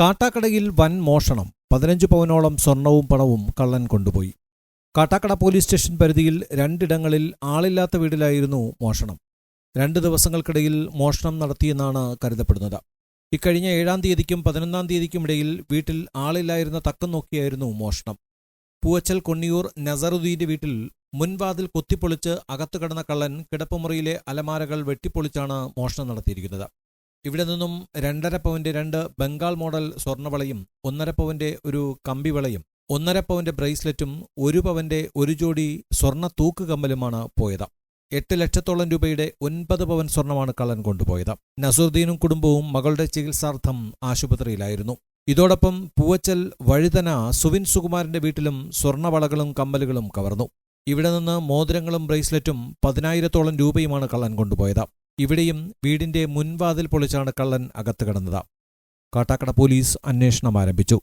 കാട്ടാക്കടയിൽ വൻ മോഷണം. പതിനഞ്ച് പവനോളം സ്വർണവും പണവും കള്ളൻ കൊണ്ടുപോയി. കാട്ടാക്കട പോലീസ് സ്റ്റേഷൻ പരിധിയിൽ രണ്ടിടങ്ങളിൽ ആളില്ലാത്ത വീടിലായിരുന്നു മോഷണം. രണ്ട് ദിവസങ്ങൾക്കിടയിൽ മോഷണം നടത്തിയെന്നാണ് കരുതപ്പെടുന്നത്. ഇക്കഴിഞ്ഞ ഏഴാം തീയതിക്കും പതിനൊന്നാം തീയതിക്കും ഇടയിൽ വീട്ടിൽ ആളില്ലായിരുന്ന തക്കം നോക്കിയായിരുന്നു മോഷണം. പൂവച്ചൽ കൊണ്ണിയൂർ നസറുദ്ദീന്റെ വീട്ടിൽ മുൻവാതിൽ കൊത്തിപ്പൊളിച്ച് അകത്തു കടന്ന കള്ളൻ കിടപ്പുമുറിയിലെ അലമാരകൾ വെട്ടിപ്പൊളിച്ചാണ് മോഷണം നടത്തിയിരിക്കുന്നത്. ഇവിടെ നിന്നും രണ്ടര പവന്റെ രണ്ട് ബംഗാൾ മോഡൽ സ്വർണവളയും ഒന്നര പവന്റെ ഒരു കമ്പിവളയും ഒന്നര പവന്റെ ബ്രേസ്ലെറ്റും ഒരു പവന്റെ ഒരു ജോഡി സ്വർണ തൂക്കുകമ്മലുമാണ് പോയത്. എട്ട് ലക്ഷത്തോളം രൂപയുടെ ഒൻപത് പവൻ സ്വർണമാണ് കള്ളൻ കൊണ്ടുപോയത്. നസറുദ്ദീനും കുടുംബവും മകളുടെ ചികിത്സാർത്ഥം ആശുപത്രിയിലായിരുന്നു. ഇതോടൊപ്പം പൂവച്ചൽ വഴുതന സുവിൻ സുകുമാരന്റെ വീട്ടിലും സ്വർണവളകളും കമ്മലുകളും കവർന്നു. ഇവിടെ നിന്ന് മോതിരങ്ങളും ബ്രേസ്ലെറ്റും പതിനായിരത്തോളം രൂപയുമാണ് കള്ളൻ കൊണ്ടുപോയത്. ഇവിടെയും വീടിന്റെ മുൻവാതിൽ പൊളിച്ചാണ് കള്ളൻ അകത്ത് കടന്നത്. കാട്ടാക്കട പോലീസ് അന്വേഷണം ആരംഭിച്ചു.